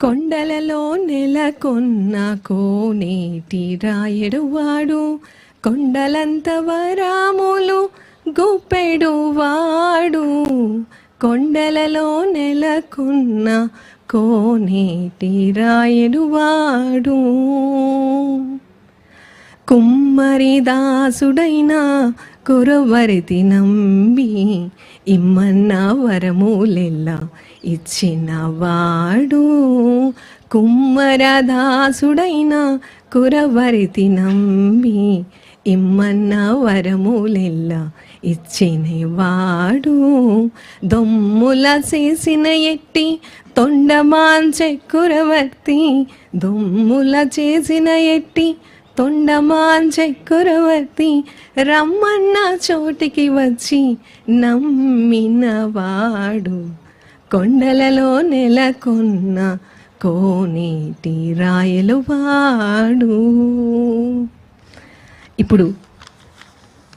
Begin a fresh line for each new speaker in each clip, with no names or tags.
కొండలలో నెలకొన్న కోనేటి రాయడువాడు కొండలంత వరాములు గుప్పెడువాడు కొండలలో నెలకొన్న కోనేటి రాయడువాడు కుమ్మరి దాసుడైన కురవరితి నమ్మి ఇమ్మన్న వరములెల్లా ఇచ్చిన వాడు కుమ్మర దాసుడైన కురవరితి నమ్మి ఇమ్మన్న వరములెల్లా ఇచ్చిన వాడు దొమ్ముల చేసిన ఎట్టి తొండమాంచె కురవర్తి దొమ్ముల చేసిన ఎట్టి తొండమాంజై కురవర్తి రమ్మన్న చోటికి వచ్చి నమ్మినవాడు కొండలలో నెలకొన్న కోనేటి రాయలు వాడు. ఇప్పుడు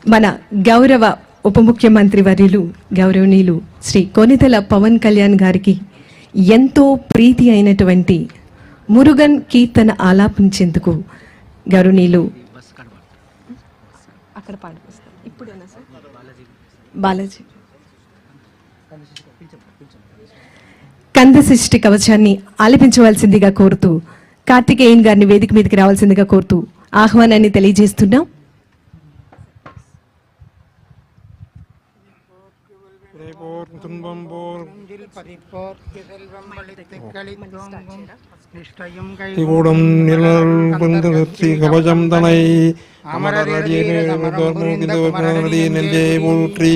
మన గౌరవ ఉప ముఖ్యమంత్రి వర్యులు గౌరవనీయులు శ్రీ కొనితెల పవన్ కళ్యాణ్ గారికి ఎంతో ప్రీతి అయినటువంటి మురుగన్ కీర్తన ఆలాపించేందుకు గౌరవనీయులు అక్కడ ఇప్పుడేనా సార్? బాలాజీ. కంద సృష్టి కవచాన్ని ఆలపించవలసిందిగా కోరుతూ కార్తికేయన్ గారిని వేదిక మీదకి రావాల్సిందిగా కోరుతూ ఆహ్వానాన్ని తెలియజేస్తున్నాం.
போர் துன்பம் போர்
நெஞ்சில் பதிப்போர்க்கு செல்வம் அளித்துக் களித்தோங்கும் நிஷ்டையும்
கூடம் நிழல் புந்து வெற்றி கவசம் தனை
அமரரடியே
நெஞ்சே போற்றி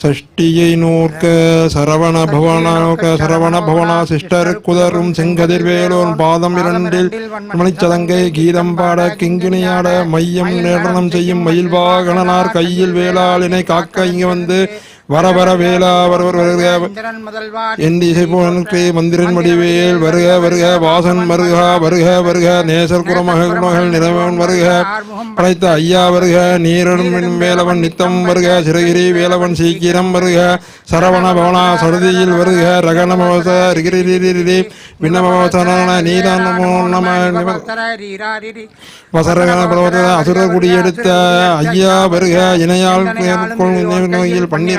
சஷ்டியை நோர்க்க சரவண பவனாக சரவண பவனா சிஸ்டர் குதரும் செங்கதிர்வேலோன் பாதம் இரண்டில் மணிச்சதங்கை கீதம் பாட கிங்கிணியாட மையம் நேடனம் செய்யும் மயில் வாகனனார் கையில் வேளாளினை காக்க இங்க வந்து வர வர வேளா வரவர் வருக. என் இசைப்போனுக்கு மந்திரன் வடிவேல் வருக வருக வாசன் வருக வருக வருக. நேசர் குரமகள் குணகள் நிறவன் வருக. படைத்த ஐயா வருக நீரடும் வேலவன் நித்தம் வருக சிறகிரி வேலவன் சீக்கிரம் வருக. சரவண பவனா சருதியில் வருக ரகணமவச ரிகிரி விண்ணமவசன நீதான் நமோ வசரகன பலவத அசுர குடியெடுத்த ஐயா வருக இணையால் நோயில் பன்னிரண்டு